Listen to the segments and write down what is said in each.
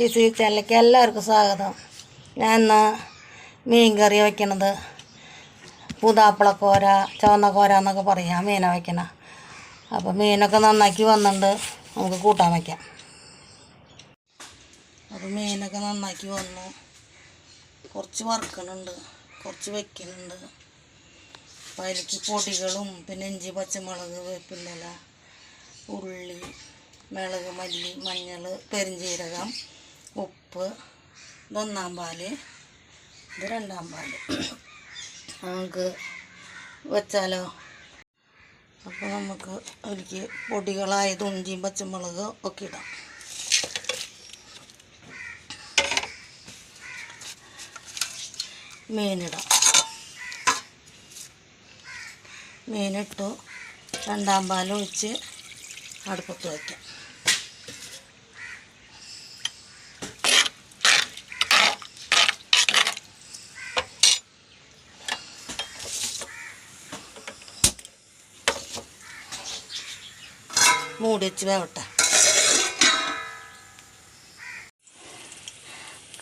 T C ചാനലിലേക്ക് എല്ലാവർക്കും സ്വാഗതം. ഞാൻ ഇന്ന് മീൻ കറി വയ്ക്കണത് പുതാപ്പളക്കോര ചുവന്ന കോര എന്നൊക്കെ പറയാം. മീനെ വയ്ക്കണ അപ്പോൾ മീനൊക്കെ നന്നാക്കി വന്നിട്ടുണ്ട്. നമുക്ക് കൂട്ടാൻ വയ്ക്കാം അപ്പോൾ മീനൊക്കെ നന്നാക്കി വന്നു. കുറച്ച് വറുക്കണുണ്ട്. കുറച്ച് വെക്കുന്നുണ്ട് അപ്പോൾ പൊടികളും പിന്നെ ഇഞ്ചി പച്ചമുളക് വേപ്പിന്റെ ഉള്ളി മുളക് മല്ലി മഞ്ഞൾ പെരിഞ്ചീരകം ഉപ്പ് ഇതൊന്നാം പാൽ ഇത് രണ്ടാം പാൽ. നമുക്ക് വെച്ചാലോ? അപ്പോൾ നമുക്ക് അതിലേക്ക് പൊടികളായത് ഉഞ്ചിയും പച്ചമുളക് ഒക്കെ ഇടാം. മീനിടാം മീനിട്ടു രണ്ടാം പാലൊഴിച്ച് അടുപ്പത്ത് വയ്ക്കാം. മൂടി വെച്ച് വേവട്ടെ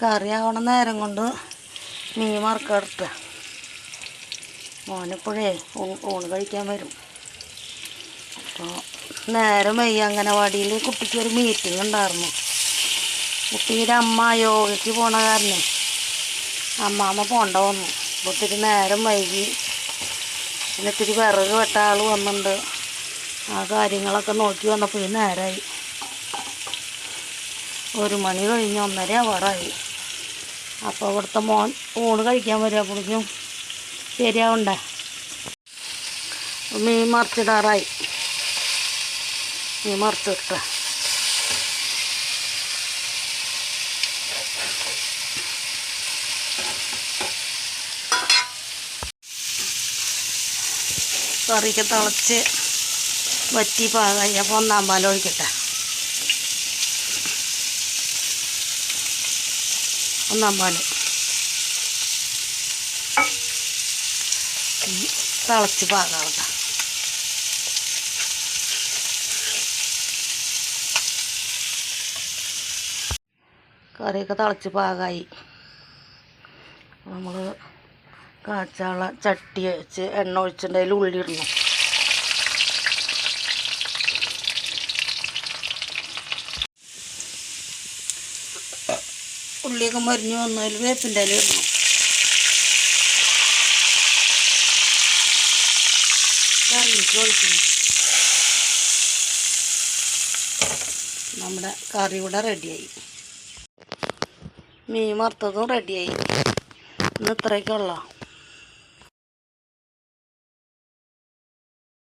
കറി ആവണ നേരം കൊണ്ട് മീൻ മറക്കെടുത്ത മോനിപ്പോഴേ ഊണ് കഴിക്കാൻ വരും. അപ്പോൾ നേരം വയ്യ അംഗനവാടിയിൽ കുട്ടിക്ക് ഒരു മീറ്റിംഗ് ഉണ്ടായിരുന്നു. കുട്ടിയുടെ അമ്മ യോഗയ്ക്ക് പോണ കാരണം അമ്മാമ്മ പോണ്ട വന്നു. അപ്പോൾ നേരം വൈകി. പിന്നെ ഇത്തിരി വിറക് വെട്ട ആൾ വന്നിട്ടുണ്ട് ആ കാര്യങ്ങളൊക്കെ നോക്കി വന്നപ്പോൾ നേരമായി ഒരു മണി കഴിഞ്ഞ് ഒന്നര ആവാറായി അപ്പോൾ അവിടുത്തെ മോൻ ഊണ് കഴിക്കാൻ വരുമ്പോഴേക്കും ശരിയാവണ്ടേ? മീൻ മറിച്ചിടാറായി. മീൻ മറിച്ചിട്ട. കറിക്ക് തിളച്ച് വറ്റി പാകായി. അപ്പോൾ ഒന്നാം പാൽ ഒഴിക്കട്ടെ. ഒന്നാം പാൽ തിളച്ച് പാകാവട്ടെ. കറിയൊക്കെ തിളച്ച് പാകായി. നമ്മൾ കാച്ചാള ചട്ടി വെച്ച് എണ്ണ ഒഴിച്ചിട്ടുണ്ടെങ്കിൽ ഉള്ളി ഇടണം. ഉള്ളിയൊക്കെ മരിഞ്ഞു വന്നതിൽ വേപ്പിന്റെ ഇല ഇടണം. നമ്മുടെ കറി ഇവിടെ റെഡിയായി. മീൻ വറുത്തതും റെഡിയായി. ഇന്ന് ഇത്രയൊക്കെ ഉള്ള?